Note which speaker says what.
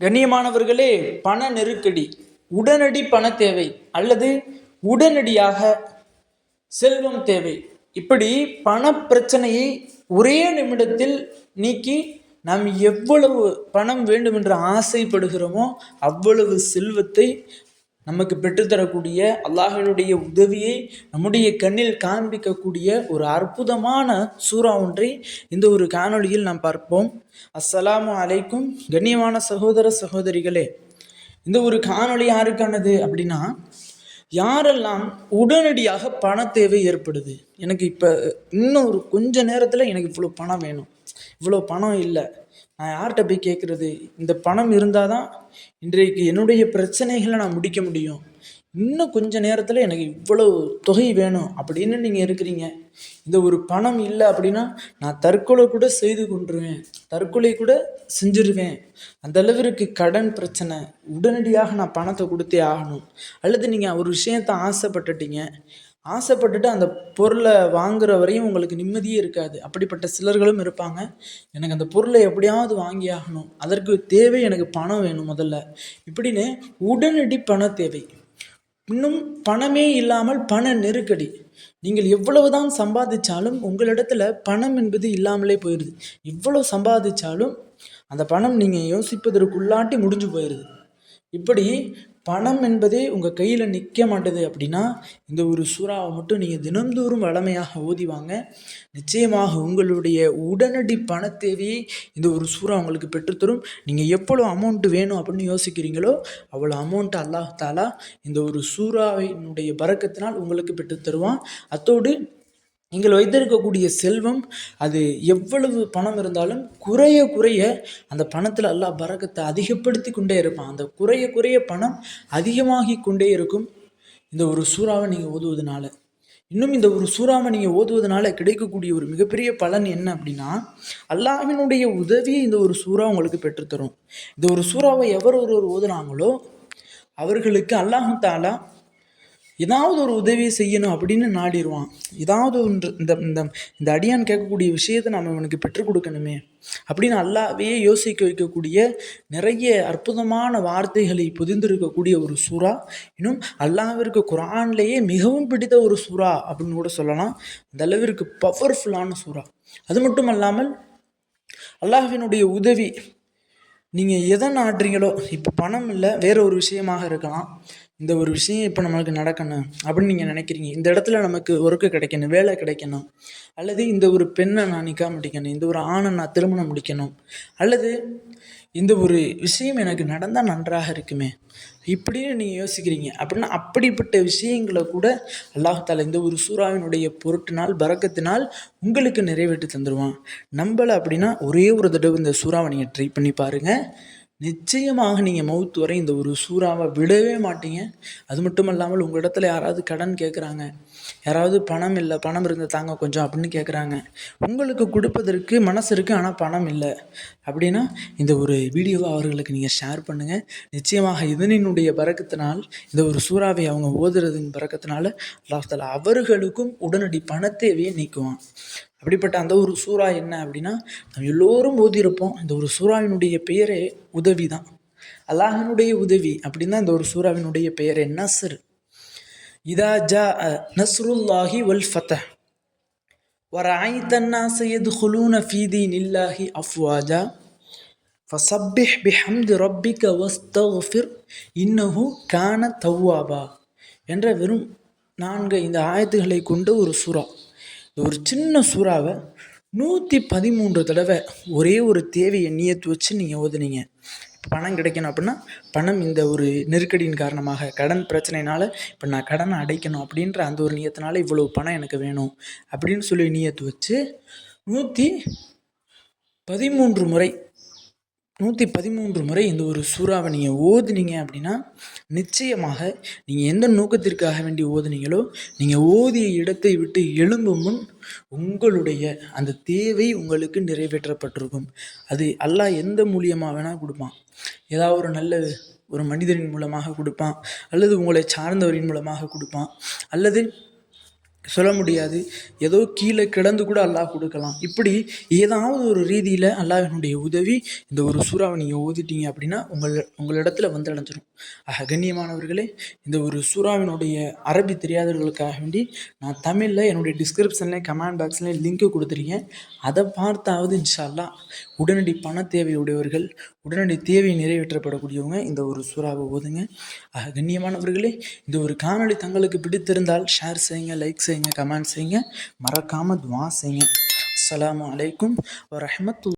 Speaker 1: கண்ணியமானவர்களே பண நெருக்கடி உடனடி பண தேவை அல்லது உடனடியாக செல்வம் தேவை. இப்படி பண பிரச்சனையை ஒரே நிமிடத்தில் நீக்கி நாம் எவ்வளவு பணம் வேண்டும் என்று ஆசைப்படுகிறோமோ அவ்வளவு செல்வத்தை நமக்கு பெற்றுத்தரக்கூடிய அல்லாஹினுடைய உதவியை நம்முடைய கண்ணில் காண்பிக்கக்கூடிய ஒரு அற்புதமான சூறா ஒன்றை இந்த ஒரு காணொளியில் நாம் பார்ப்போம். அஸ்ஸலாமு அலைக்கும் கண்ணியமான சகோதர சகோதரிகளே இந்த ஒரு காணொளி யாருக்கானது அப்படின்னா யாரெல்லாம் உடனடியாக பண தேவை ஏற்படுது? எனக்கு இப்போ இன்னும் ஒரு கொஞ்ச நேரத்தில் எனக்கு இவ்வளோ பணம் வேணும். இவ்வளோ பணம் இல்லை. நான் யார்கிட்ட போய் கேட்குறது இந்த பணம் இருந்தால் தான் இன்றைக்கு என்னுடைய பிரச்சனைகளை நான் முடிக்க முடியும். இன்னும் கொஞ்ச நேரத்தில் எனக்கு இவ்வளோ தொகை வேணும் அப்படின்னு நீங்கள் இருக்கிறீங்க. இந்த ஒரு பணம் இல்லை அப்படின்னா நான் தற்கொலை கூட செய்து கொண்டுருவேன் தற்கொலை கூட செஞ்சிருவேன். அந்த அளவிற்கு கடன் பிரச்சனை. உடனடியாக நான் பணத்தை கொடுத்தே ஆகணும். அல்லது நீங்கள் ஒரு விஷயத்தை ஆசைப்பட்டுட்டீங்க. ஆசைப்பட்டுட்டு அந்த பொருளை வாங்குற வரையும் உங்களுக்கு நிம்மதியே இருக்காது. அப்படிப்பட்ட சிலர்களும் இருப்பாங்க. எனக்கு அந்த பொருளை எப்படியாவது வாங்கி ஆகணும். அதற்கு தேவை எனக்கு பணம் வேணும் முதல்ல. இப்படின்னு உடனடி பண தேவை. இன்னும் பணமே இல்லாமல் பண நெருக்கடி. நீங்கள் எவ்வளவு தான் சம்பாதிச்சாலும் உங்களிடத்துல பணம் என்பது இல்லாமலே போயிடுது எவ்வளோ சம்பாதிச்சாலும் அந்த பணம் நீங்கள் யோசிப்பதற்குள்ளாட்டி முடிஞ்சு போயிடுது இப்படி பணம் என்பதே உங்கள் கையில் நிற்க மாட்டுது அப்படின்னா இந்த ஒரு சூறாவை மட்டும் நீங்கள் தினந்தோறும் வளமையாக ஓதிவாங்க நிச்சயமாக உங்களுடைய உடனடி பண தேவையை இந்த ஒரு சூறா உங்களுக்கு பெற்றுத்தரும் நீங்கள் எவ்வளோ அமௌண்ட்டு வேணும் அப்படின்னு யோசிக்கிறீங்களோ அவ்வளோ அமௌண்ட்டு அல்லாஹ் தாலா இந்த ஒரு சூறாவினுடைய பறக்கத்தினால் உங்களுக்கு பெற்றுத்தருவான் அத்தோடு நீங்கள் வைத்திருக்கக்கூடிய செல்வம் அது எவ்வளவு பணம் இருந்தாலும் குறைய குறைய அந்த பணத்தில் அல்லாஹ் பறக்கத்தை அதிகப்படுத்தி கொண்டே இருப்பான். அந்த குறைய குறைய பணம் அதிகமாகி கொண்டே இருக்கும். இந்த ஒரு சூறாவை நீங்கள் ஓதுவதனால. இன்னும் இந்த ஒரு சூறாவை நீங்கள் ஓதுவதனால கிடைக்கக்கூடிய ஒரு மிகப்பெரிய பலன் என்ன அப்படின்னா அல்லாஹ்வினுடைய உதவியை இந்த ஒரு சூறா உங்களுக்கு பெற்றுத்தரும். இந்த ஒரு சூறாவை எவர் ஒருவர் ஓதுனாங்களோ அவர்களுக்கு அல்லாஹு தாலா ஏதாவது ஒரு உதவியை செய்யணும் அப்படின்னு நாடிடுவான். ஏதாவது ஒன்று இந்த இந்த இந்த அடியான் கேட்கக்கூடிய விஷயத்தை நம்ம இவனுக்கு பெற்றுக் கொடுக்கணுமே. அப்படின்னு அல்லாவே யோசிக்க வைக்கக்கூடிய நிறைய அற்புதமான வார்த்தைகளை புதிந்திருக்கக்கூடிய ஒரு சுறா இன்னும் அல்லாவிற்கு குரான்லேயே மிகவும் பிடித்த ஒரு சுறா அப்படின்னு கூட சொல்லலாம். அந்த அளவிற்கு பவர்ஃபுல்லான சூறா. அது மட்டும் அல்லாமல் அல்லாஹினுடைய உதவி நீங்கள் எதை நாடுறீங்களோ இப்போ பணம் இல்லை வேற ஒரு விஷயமாக இருக்கலாம். இந்த ஒரு விஷயம் இப்போ நம்மளுக்கு நடக்கணும் அப்படின்னு நீங்கள் நினைக்கிறீங்க. இந்த இடத்துல நமக்கு ஒர்க்கு கிடைக்கணும் வேலை கிடைக்கணும். அல்லது இந்த ஒரு பெண்ணை நான் நிற்க முடிக்கணும் இந்த ஒரு ஆணை நான் திருமணம் முடிக்கணும். அல்லது இந்த ஒரு விஷயம் எனக்கு நடந்தால் நன்றாக இருக்குமே. இப்படின்னு நீங்கள் யோசிக்கிறீங்க. அப்படின்னா அப்படிப்பட்ட விஷயங்களை கூட அல்லாஹால இந்த ஒரு சூறாவினுடைய பொருட்டினால் பறக்கத்தினால் உங்களுக்கு நிறைவேற்றி தந்துடுவான் நம்மளை அப்படின்னா ஒரே ஒரு தடவை இந்த சூறாவை நீங்கள் ட்ரை பண்ணி பாருங்கள் நிச்சயமாக நீங்கள் மவுத்து வரை இந்த ஒரு சூறாவை விடவே மாட்டீங்க. அது மட்டும் இல்லாமல் உங்கள் இடத்துல யாராவது கடன் கேட்குறாங்க யாராவது பணம் இல்லை பணம் இருந்தால் தாங்க கொஞ்சம் அப்படின்னு கேட்குறாங்க உங்களுக்கு கொடுப்பதற்கு மனசு இருக்குது ஆனால் பணம் இல்லை. அப்படின்னா இந்த ஒரு வீடியோவை அவர்களுக்கு நீங்கள் ஷேர் பண்ணுங்கள் நிச்சயமாக இதனினுடைய பறக்கத்தினால் இந்த ஒரு சூறாவை அவங்க ஓதுறதின் பறக்கத்தினால அல்லாஹால அவர்களுக்கும் உடனடி பணத்தேவையை நீக்குவான். அப்படிப்பட்ட அந்த ஒரு சூறா என்ன அப்படின்னா நம்ம எல்லோரும் ஓதியிருப்போம் இந்த ஒரு சூறாவினுடைய பெயரே உதவி தான் அல்லாஹினுடைய உதவி அப்படின்னா இந்த ஒரு சூறாவினுடைய பெயரே நஸ்ர் இதா ஜா நஸ்ருல்லாஹி வல் ஃபத ورأيت الناس يدخلون في دين الله أفواجا فسبح بحمد ربك واستغفر إنه كان توابا என்ற வெறும் நான்கு இந்த ஆயத்துகளை கொண்ட ஒரு சூறா ஒரு சின்ன சூறாவை நூற்றி பதிமூன்று தடவை ஒரே ஒரு தேவையை நியத்து வச்சு நீங்கள் ஓதுனீங்க. பணம் கிடைக்கணும் அப்படின்னா பணம் இந்த ஒரு நெருக்கடியின் காரணமாக கடன் பிரச்சனைனால இப்போ நான் கடனை அடைக்கணும் அப்படின்ற அந்த ஒரு நியத்தினால இவ்வளோ பணம் எனக்கு வேணும் அப்படின்னு சொல்லி நியத்து வச்சு நூற்றி பதிமூன்று முறை நூற்றி பதிமூன்று முறை இந்த ஒரு சூறாவை நீங்கள் ஓதுனீங்க அப்படின்னா நிச்சயமாக நீங்கள் எந்த நோக்கத்திற்காக வேண்டி ஓதுனீங்களோ நீங்கள் ஓதிய இடத்தை விட்டு எழும்பும் முன் உங்களுடைய அந்த தேவை உங்களுக்கு நிறைவேற்றப்பட்டிருக்கும். அது அல்லாஹ் எந்த மூலியமாக வேணால் கொடுப்பான். ஏதாவது ஒரு நல்ல ஒரு மனிதரின் மூலமாக கொடுப்பான் அல்லது உங்களை சார்ந்தவரின் மூலமாக கொடுப்பான் அல்லது சொல்ல முடியாது. ஏதோ கீழே கிடந்து கூட அல்லாஹ் கொடுக்கலாம். இப்படி ஏதாவது ஒரு ரீதியில் அல்லாஹினுடைய உதவி இந்த ஒரு சூறாவை நீங்கள் ஓதிட்டீங்க அப்படின்னா உங்கள் உங்களிடத்துல வந்து அடைஞ்சிடும் ஆக கண்ணியமானவர்களே இந்த ஒரு சூறாவினுடைய அரபி தெரியாதவர்களுக்காக வேண்டி நான் தமிழில் என்னுடைய டிஸ்கிரிப்ஷன்லேயும் கமெண்ட் பாக்ஸ்லேயும் லிங்க்கு கொடுத்துருக்கேன். அதை பார்த்தாவது இன்ஷா அல்லாஹ் உடனடி பண தேவையுடையவர்கள் உடனடி தேவை நிறைவேற்றப்படக்கூடியவங்க இந்த ஒரு சூறாவை ஓதுங்க. ஆக கண்ணியமானவர்களே இந்த ஒரு காணொலி தங்களுக்கு பிடித்திருந்தால் ஷேர் செய்யுங்க லைக் செய்யுங்க. செய்யுங்க கமெண்ட் செய்யுங்க. மறக்காமல் துவா செய்யுங்க. அஸ்ஸலாமு அலைக்கும் வரஹ்மத்துல்லாஹி